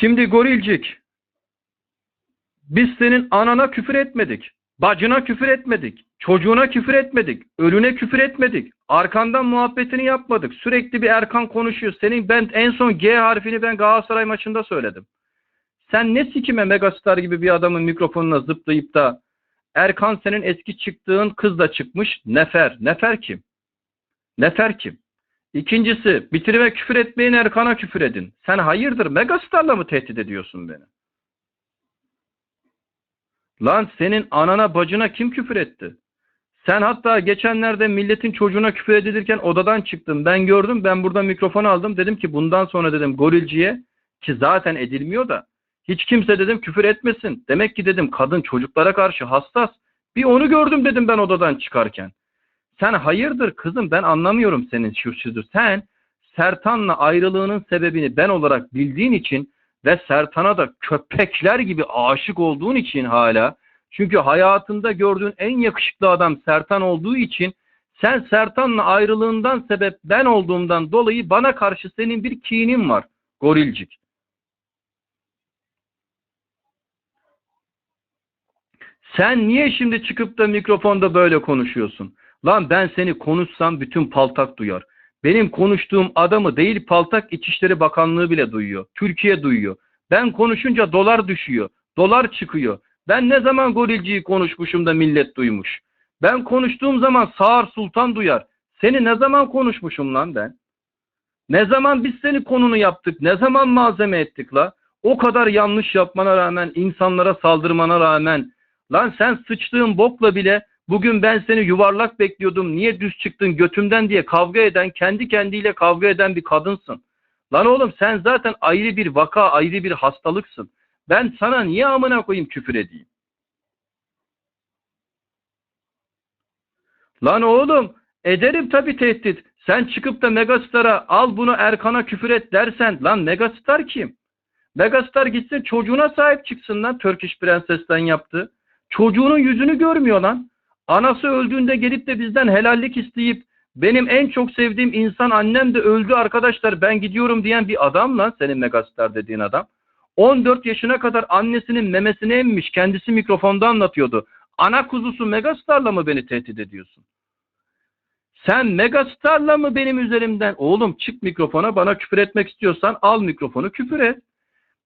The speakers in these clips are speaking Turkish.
Şimdi gorilcik. Biz senin anana küfür etmedik. Bacına küfür etmedik. Çocuğuna küfür etmedik. Ölüne küfür etmedik. Arkandan muhabbetini yapmadık. Sürekli bir Erkan konuşuyor. Senin ben en son G harfini ben Galatasaray maçında söyledim. Sen ne sikime megastar gibi bir adamın mikrofonuna zıplayıp da Erkan senin eski çıktığın kız da çıkmış. Nefer. Nefer kim? Nefer kim? İkincisi bitirime küfür etmeyin Erkan'a küfür edin. Sen hayırdır megastarla mı tehdit ediyorsun beni? Lan senin anana bacına kim küfür etti? Sen hatta geçenlerde milletin çocuğuna küfür edilirken odadan çıktın. Ben gördüm ben burada mikrofon aldım. Dedim ki bundan sonra dedim gorilciye ki zaten edilmiyor da hiç kimse dedim küfür etmesin. Demek ki dedim kadın çocuklara karşı hassas. Bir onu gördüm dedim ben odadan çıkarken. Sen hayırdır kızım ben anlamıyorum senin şu şudur. Sen Sertan'la ayrılığının sebebini ben olarak bildiğin için ve Sertan'a da köpekler gibi aşık olduğun için hala çünkü hayatında gördüğün en yakışıklı adam Sertan olduğu için sen Sertan'la ayrılığından sebep ben olduğumdan dolayı bana karşı senin bir kinin var gorilcik. Sen niye şimdi çıkıp da mikrofonda böyle konuşuyorsun? Lan ben seni konuşsam bütün paltak duyar. Benim konuştuğum adamı değil paltak İçişleri Bakanlığı bile duyuyor. Türkiye duyuyor. Ben konuşunca dolar düşüyor. Dolar çıkıyor. Ben ne zaman gorilciyi konuşmuşum da millet duymuş. Ben konuştuğum zaman Sağır Sultan duyar. Seni ne zaman konuşmuşum lan ben? Ne zaman biz seni konunu yaptık? Ne zaman malzeme ettik la? O kadar yanlış yapmana rağmen, insanlara saldırmana rağmen. Lan sen sıçtığın bokla bile bugün ben seni yuvarlak bekliyordum. Niye düz çıktın götümden diye kavga eden, kendi kendiyle kavga eden bir kadınsın. Lan oğlum sen zaten ayrı bir vaka, ayrı bir hastalıksın. Ben sana niye amına koyayım küfür edeyim? Lan oğlum ederim tabii tehdit. Sen çıkıp da Megastar'a al bunu Erkan'a küfür et dersen lan Megastar kim? Megastar gitsin çocuğuna sahip çıksın lan Turkish Prenses'ten yaptı. Çocuğunun yüzünü görmüyor lan. Anası öldüğünde gelip de bizden helallik isteyip benim en çok sevdiğim insan annem de öldü arkadaşlar ben gidiyorum diyen bir adam lan senin Megastar dediğin adam. 14 yaşına kadar annesinin memesini emmiş kendisi mikrofonda anlatıyordu. Ana kuzusu Megastar'la mı beni tehdit ediyorsun? Sen Megastar'la mı benim üzerimden? Oğlum çık mikrofona bana küfür etmek istiyorsan al mikrofonu küfür et.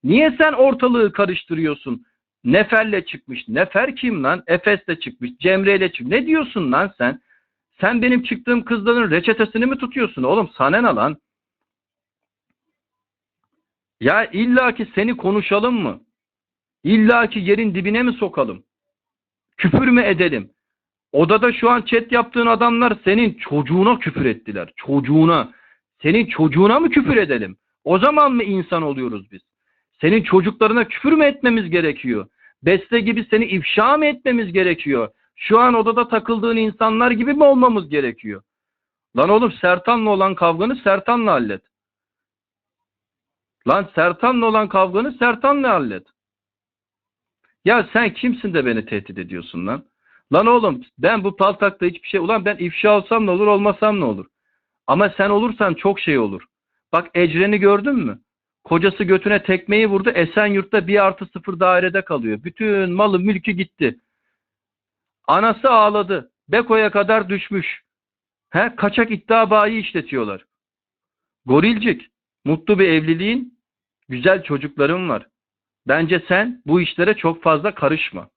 Niye sen ortalığı karıştırıyorsun? Nefer'le çıkmış. Nefer kim lan? Efes'le çıkmış. Cemre'yle çıkmış. Ne diyorsun lan sen? Sen benim çıktığım kızların reçetesini mi tutuyorsun oğlum? Sana ne lan? Ya illaki seni konuşalım mı? İllaki yerin dibine mi sokalım? Küfür mü edelim? Odada şu an chat yaptığın adamlar senin çocuğuna küfür ettiler. Çocuğuna. Senin çocuğuna mı küfür edelim? O zaman mı insan oluyoruz biz? Senin çocuklarına küfür mü etmemiz gerekiyor? Beste gibi seni ifşa mı etmemiz gerekiyor? Şu an odada takıldığın insanlar gibi mi olmamız gerekiyor? Lan oğlum Sertan'la olan kavganı Sertan'la hallet. Lan Sertan'la olan kavganı Sertan'la hallet. Ya sen kimsin de beni tehdit ediyorsun lan? Lan oğlum ben bu paltakta hiçbir şey... Ulan ben ifşa olsam ne olur olmasam ne olur? Ama sen olursan çok şey olur. Bak Ecren'i gördün mü? Kocası götüne tekmeyi vurdu. Esenyurt'ta bir artı sıfır dairede kalıyor. Bütün malı mülkü gitti. Anası ağladı. Beko'ya kadar düşmüş. He, kaçak iddia bayi işletiyorlar. Gorilcik. Mutlu bir evliliğin, güzel çocukların var. Bence sen bu işlere çok fazla karışma.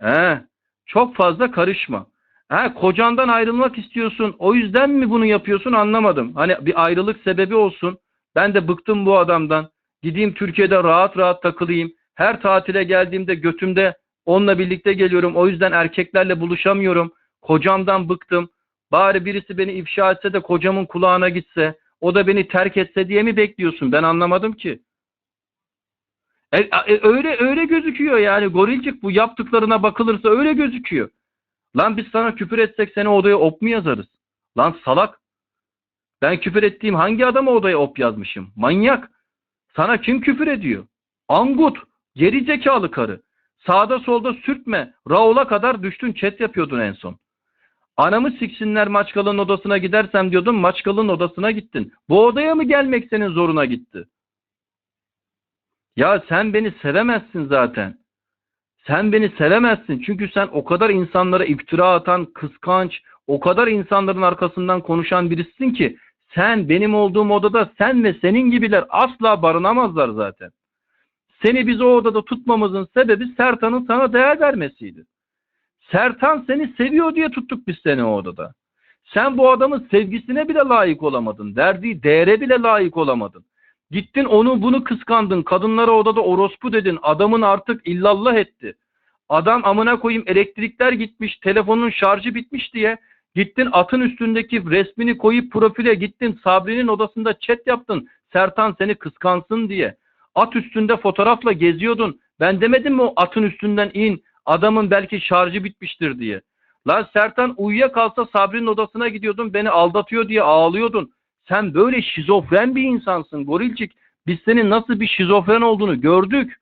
He, çok fazla karışma. He, kocandan ayrılmak istiyorsun. O yüzden mi bunu yapıyorsun anlamadım. Hani bir ayrılık sebebi olsun. Ben de bıktım bu adamdan. Gideyim Türkiye'de rahat rahat takılayım. Her tatile geldiğimde götümde onunla birlikte geliyorum. O yüzden erkeklerle buluşamıyorum. Kocamdan bıktım. Bari birisi beni ifşa etse de kocamın kulağına gitse. O da beni terk etse diye mi bekliyorsun? Ben anlamadım ki. E, e, öyle öyle gözüküyor yani gorilcik bu yaptıklarına bakılırsa öyle gözüküyor. Lan biz sana küfür etsek seni odaya op mu yazarız? Lan salak. Ben küfür ettiğim hangi adama odaya op yazmışım? Manyak. Sana kim küfür ediyor? Angut. Geri zekalı karı. Sağda solda sürtme. Raul'a kadar düştün chat yapıyordun en son. Anamı siksinler Maçkal'ın odasına gidersem diyordum Maçkal'ın odasına gittin. Bu odaya mı gelmek senin zoruna gitti? Ya sen beni sevemezsin zaten. Sen beni sevemezsin çünkü sen o kadar insanlara iftira atan, kıskanç, o kadar insanların arkasından konuşan birisin ki sen benim olduğum odada sen ve senin gibiler asla barınamazlar zaten. Seni biz o odada tutmamızın sebebi Sertan'ın sana değer vermesiydi. Sertan seni seviyor diye tuttuk biz seni o odada. Sen bu adamın sevgisine bile layık olamadın. Verdiği değere bile layık olamadın. Gittin onu bunu kıskandın. Kadınlara odada orospu dedin. Adamın artık illallah etti. Adam amına koyayım elektrikler gitmiş, telefonun şarjı bitmiş diye gittin atın üstündeki resmini koyup profile gittin Sabri'nin odasında chat yaptın. Sertan seni kıskansın diye. At üstünde fotoğrafla geziyordun. Ben demedim mi o atın üstünden in adamın belki şarjı bitmiştir diye. Lan Sertan uyuyakalsa Sabri'nin odasına gidiyordun beni aldatıyor diye ağlıyordun. Sen böyle şizofren bir insansın gorilcik. Biz senin nasıl bir şizofren olduğunu gördük.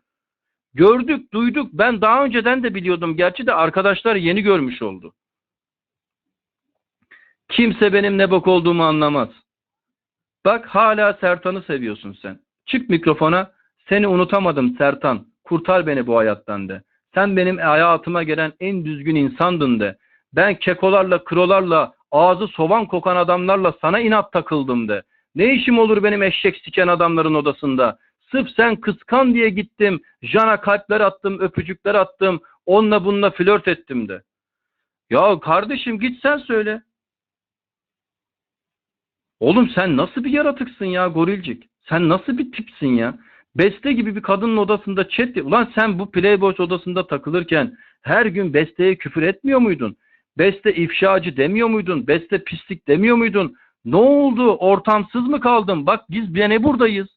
Gördük, duyduk. Ben daha önceden de biliyordum. Gerçi de arkadaşlar yeni görmüş oldu. Kimse benim ne bok olduğumu anlamaz. Bak hala Sertan'ı seviyorsun sen. Çık mikrofona. Seni unutamadım Sertan. Kurtar beni bu hayattan de. Sen benim hayatıma gelen en düzgün insandın de. Ben kekolarla, krolarla, ağzı soğan kokan adamlarla sana inat takıldım de. Ne işim olur benim eşek siken adamların odasında? Sırf sen kıskan diye gittim. Jana kalpler attım, öpücükler attım. Onunla bununla flört ettim de. Ya kardeşim git sen söyle. Oğlum sen nasıl bir yaratıksın ya gorilcik? Sen nasıl bir tipsin ya? Beste gibi bir kadının odasında chat... Ulan sen bu Playboy odasında takılırken her gün Beste'ye küfür etmiyor muydun? Beste ifşacı demiyor muydun? Beste pislik demiyor muydun? Ne oldu? Ortamsız mı kaldın? Bak biz yine buradayız.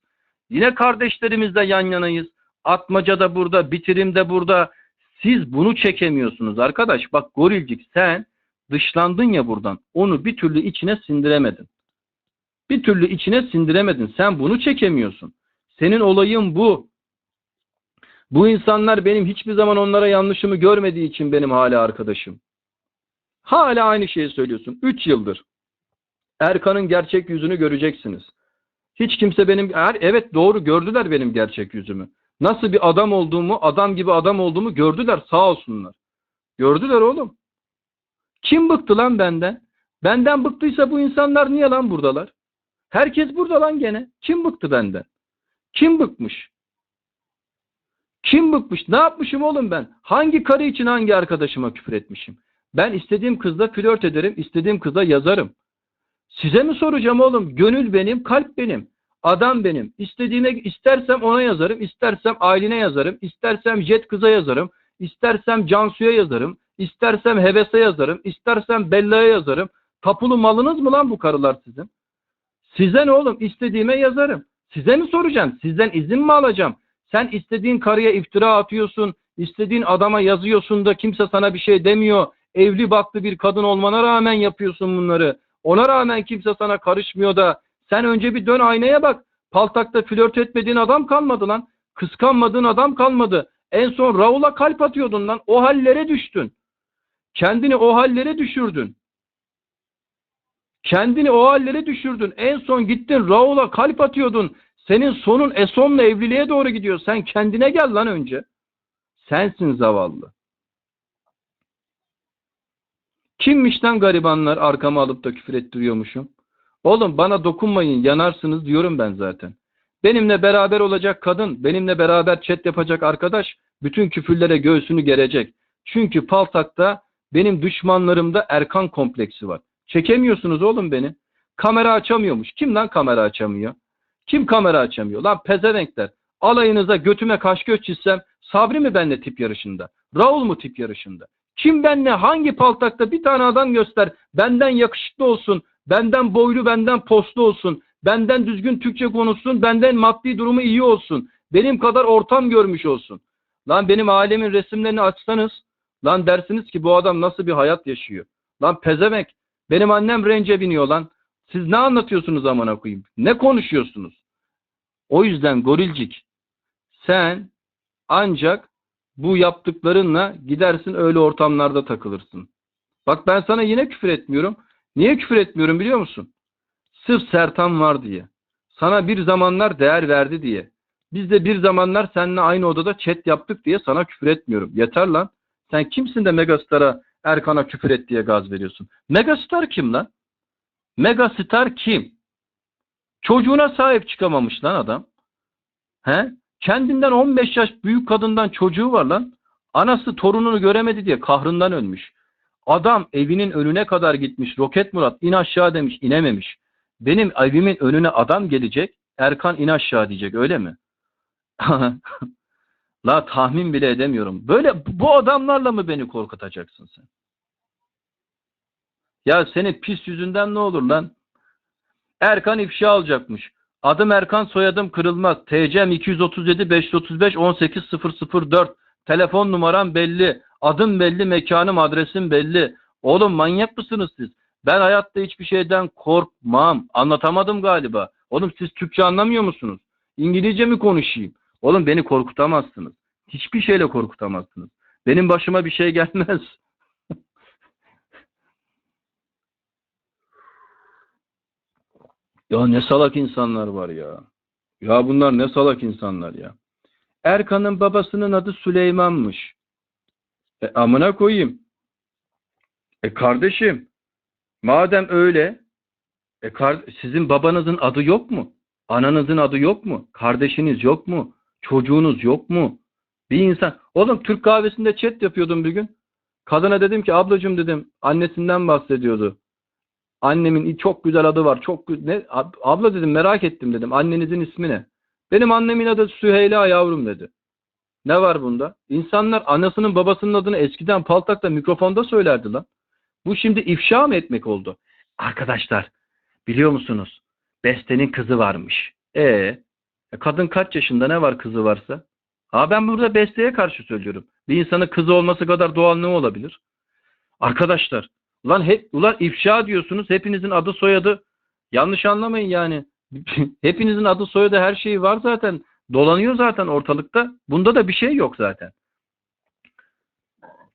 Yine kardeşlerimizle yan yanayız. Atmaca da burada, bitirim de burada. Siz bunu çekemiyorsunuz arkadaş. Bak gorilcik sen dışlandın ya buradan. Onu bir türlü içine sindiremedin. Bir türlü içine sindiremedin. Sen bunu çekemiyorsun. Senin olayın bu. Bu insanlar benim hiçbir zaman onlara yanlışımı görmediği için benim hala arkadaşım. Hala aynı şeyi söylüyorsun. 3 yıldır. Erkan'ın gerçek yüzünü göreceksiniz. Hiç kimse benim evet doğru gördüler benim gerçek yüzümü. Nasıl bir adam olduğumu, adam gibi adam olduğumu gördüler sağ olsunlar. Gördüler oğlum. Kim bıktı lan benden? Benden bıktıysa bu insanlar niye lan buradalar? Herkes burada lan gene. Kim bıktı benden? Kim bıkmış? Kim bıkmış? Ne yapmışım oğlum ben? Hangi karı için hangi arkadaşıma küfür etmişim? Ben istediğim kızla flört ederim, istediğim kıza yazarım. Size mi soracağım oğlum? Gönül benim, kalp benim. Adam benim. İstediğine istersem ona yazarım, istersem Aylin'e yazarım, istersem Jet kıza yazarım, istersem Cansu'ya yazarım, istersem Heves'e yazarım, istersem Bella'ya yazarım. Tapulu malınız mı lan bu karılar sizin? Size ne oğlum? İstediğime yazarım. Size mi soracağım? Sizden izin mi alacağım? Sen istediğin karıya iftira atıyorsun, istediğin adama yazıyorsun da kimse sana bir şey demiyor. Evli baklı bir kadın olmana rağmen yapıyorsun bunları. Ona rağmen kimse sana karışmıyor da sen önce bir dön aynaya bak. Paltakta flört etmediğin adam kalmadı lan. Kıskanmadığın adam kalmadı. En son Raul'a kalp atıyordun lan. O hallere düştün. Kendini o hallere düşürdün. Kendini o hallere düşürdün. En son gittin Raul'a kalp atıyordun. Senin sonun Eson'la evliliğe doğru gidiyor. Sen kendine gel lan önce. Sensin zavallı. Kimmiş lan garibanlar arkama alıp da küfür ettiriyormuşum? Oğlum bana dokunmayın yanarsınız diyorum ben zaten. Benimle beraber olacak kadın, benimle beraber chat yapacak arkadaş bütün küfürlere göğsünü gerecek. Çünkü Paltak'ta benim düşmanlarımda Erkan kompleksi var. Çekemiyorsunuz oğlum beni. Kamera açamıyormuş. Kim lan kamera açamıyor? Kim kamera açamıyor? Lan pezevenkler. Alayınıza götüme kaş göz çizsem Sabri mi benle tip yarışında? Raul mu tip yarışında? Kim benle hangi paltakta bir tane adam göster. Benden yakışıklı olsun. Benden boylu benden postlu olsun. Benden düzgün Türkçe konuşsun. Benden maddi durumu iyi olsun. Benim kadar ortam görmüş olsun. Lan benim ailemin resimlerini açsanız lan dersiniz ki bu adam nasıl bir hayat yaşıyor. Lan pezemek. Benim annem rence biniyor lan. Siz ne anlatıyorsunuz amına koyayım? Ne konuşuyorsunuz? O yüzden gorilcik sen ancak bu yaptıklarınla gidersin öyle ortamlarda takılırsın. Bak ben sana yine küfür etmiyorum. Niye küfür etmiyorum biliyor musun? Sırf Sertan var diye. Sana bir zamanlar değer verdi diye. Biz de bir zamanlar seninle aynı odada chat yaptık diye sana küfür etmiyorum. Yeter lan. Sen kimsin de Megastar'a Erkan'a küfür et diye gaz veriyorsun? Megastar kim lan? Megastar kim? Çocuğuna sahip çıkamamış lan adam. He? Kendinden 15 yaş büyük kadından çocuğu var lan. Anası torununu göremedi diye kahrından ölmüş. Adam evinin önüne kadar gitmiş. Roket Murat in aşağı demiş inememiş. Benim evimin önüne adam gelecek. Erkan in aşağı diyecek öyle mi? La tahmin bile edemiyorum. Böyle bu adamlarla mı beni korkutacaksın sen? Ya senin pis yüzünden ne olur lan? Erkan ifşa alacakmış. Adım Erkan soyadım kırılmaz. TC'm 237 535 18004. Telefon numaram belli. Adım belli, mekanım, adresim belli. Oğlum manyak mısınız siz? Ben hayatta hiçbir şeyden korkmam. Anlatamadım galiba. Oğlum siz Türkçe anlamıyor musunuz? İngilizce mi konuşayım? Oğlum beni korkutamazsınız. Hiçbir şeyle korkutamazsınız. Benim başıma bir şey gelmez. ya ne salak insanlar var ya. Ya bunlar ne salak insanlar ya. Erkan'ın babasının adı Süleyman'mış. E amına koyayım. E kardeşim, madem öyle, e sizin babanızın adı yok mu? Ananızın adı yok mu? Kardeşiniz yok mu? Çocuğunuz yok mu? Bir insan, oğlum Türk kahvesinde chat yapıyordum bir gün. Kadına dedim ki ablacığım dedim, annesinden bahsediyordu. Annemin çok güzel adı var. Çok ne ab- abla dedim merak ettim dedim. Annenizin ismi ne? Benim annemin adı Süheyla yavrum dedi. Ne var bunda? İnsanlar anasının babasının adını eskiden paltakta mikrofonda söylerdi lan. Bu şimdi ifşa mı etmek oldu? Arkadaşlar biliyor musunuz? Beste'nin kızı varmış. E, e, kadın kaç yaşında ne var kızı varsa? Ha ben burada Beste'ye karşı söylüyorum. Bir insanın kızı olması kadar doğal ne olabilir? Arkadaşlar ulan hep ulan ifşa diyorsunuz. Hepinizin adı soyadı yanlış anlamayın yani. Hepinizin adı soyadı her şeyi var zaten. Dolanıyor zaten ortalıkta. Bunda da bir şey yok zaten.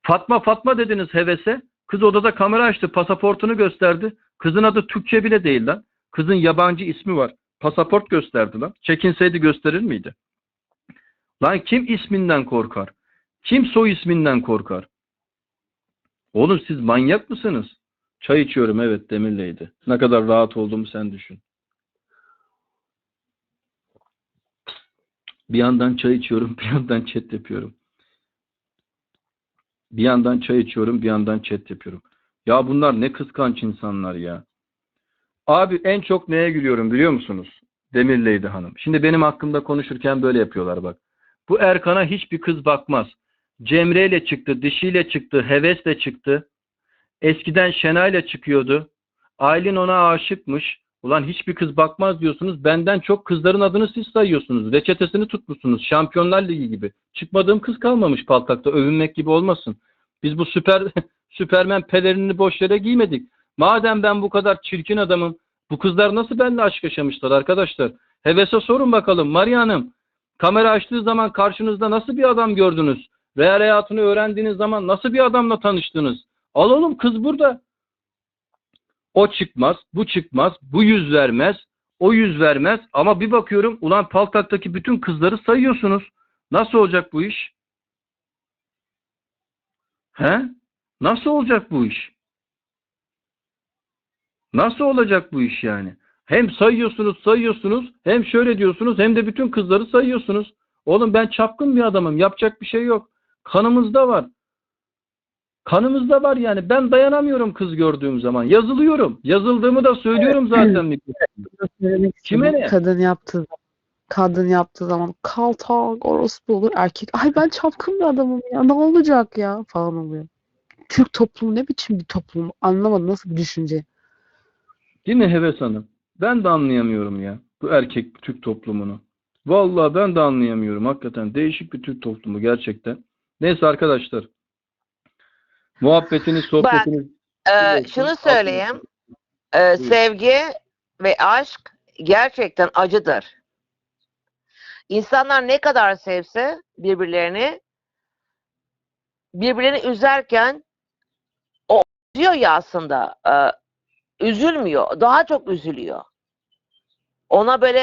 Fatma Fatma dediniz hevese. Kız odada kamera açtı. Pasaportunu gösterdi. Kızın adı Türkçe bile değil lan. Kızın yabancı ismi var. Pasaport gösterdi lan. Çekinseydi gösterir miydi? Lan kim isminden korkar? Kim soy isminden korkar? Oğlum siz manyak mısınız? Çay içiyorum evet Demir'leydi. Ne kadar rahat olduğumu sen düşün. Bir yandan çay içiyorum, bir yandan chat yapıyorum. Bir yandan çay içiyorum, bir yandan chat yapıyorum. Ya bunlar ne kıskanç insanlar ya. Abi en çok neye gülüyorum biliyor musunuz? Demirleydi hanım. Şimdi benim hakkımda konuşurken böyle yapıyorlar bak. Bu Erkan'a hiçbir kız bakmaz. Cemre ile çıktı, dişiyle çıktı, hevesle çıktı. Eskiden Şenay'la çıkıyordu. Aylin ona aşıkmış. Ulan hiçbir kız bakmaz diyorsunuz. Benden çok kızların adını siz sayıyorsunuz. Reçetesini tutmuşsunuz. Şampiyonlar Ligi gibi. Çıkmadığım kız kalmamış paltakta. Övünmek gibi olmasın. Biz bu süper Süpermen pelerinini boş yere giymedik. Madem ben bu kadar çirkin adamım, bu kızlar nasıl benimle aşk yaşamışlar arkadaşlar? Hevese sorun bakalım. Maria Hanım, kamera açtığı zaman karşınızda nasıl bir adam gördünüz? Real hayatını öğrendiğiniz zaman nasıl bir adamla tanıştınız? Al oğlum kız burada. O çıkmaz, bu çıkmaz, bu yüz vermez, o yüz vermez. Ama bir bakıyorum ulan Paltak'taki bütün kızları sayıyorsunuz. Nasıl olacak bu iş? He? Nasıl olacak bu iş? Nasıl olacak bu iş yani? Hem sayıyorsunuz, sayıyorsunuz, hem şöyle diyorsunuz, hem de bütün kızları sayıyorsunuz. Oğlum ben çapkın bir adamım, yapacak bir şey yok. Kanımızda var. Kanımızda var yani. Ben dayanamıyorum kız gördüğüm zaman. Yazılıyorum. Yazıldığımı da söylüyorum zaten. Kime ne? Kadın yaptığı zaman, kadın yaptığı zaman kaltak, orospu olur. Erkek ay ben çapkın bir adamım ya ne olacak ya falan oluyor. Türk toplumu ne biçim bir toplum anlamadım nasıl bir düşünce. Değil mi Heves Hanım? Ben de anlayamıyorum ya. Bu erkek Türk toplumunu. Vallahi ben de anlayamıyorum. Hakikaten değişik bir Türk toplumu gerçekten. Neyse arkadaşlar. Muhabbetiniz, sohbetiniz. Ee, Olsun. şunu söyleyeyim. Ee, sevgi ve aşk gerçekten acıdır. İnsanlar ne kadar sevse birbirlerini birbirlerini üzerken o üzüyor ya aslında. e, üzülmüyor. Daha çok üzülüyor. Ona böyle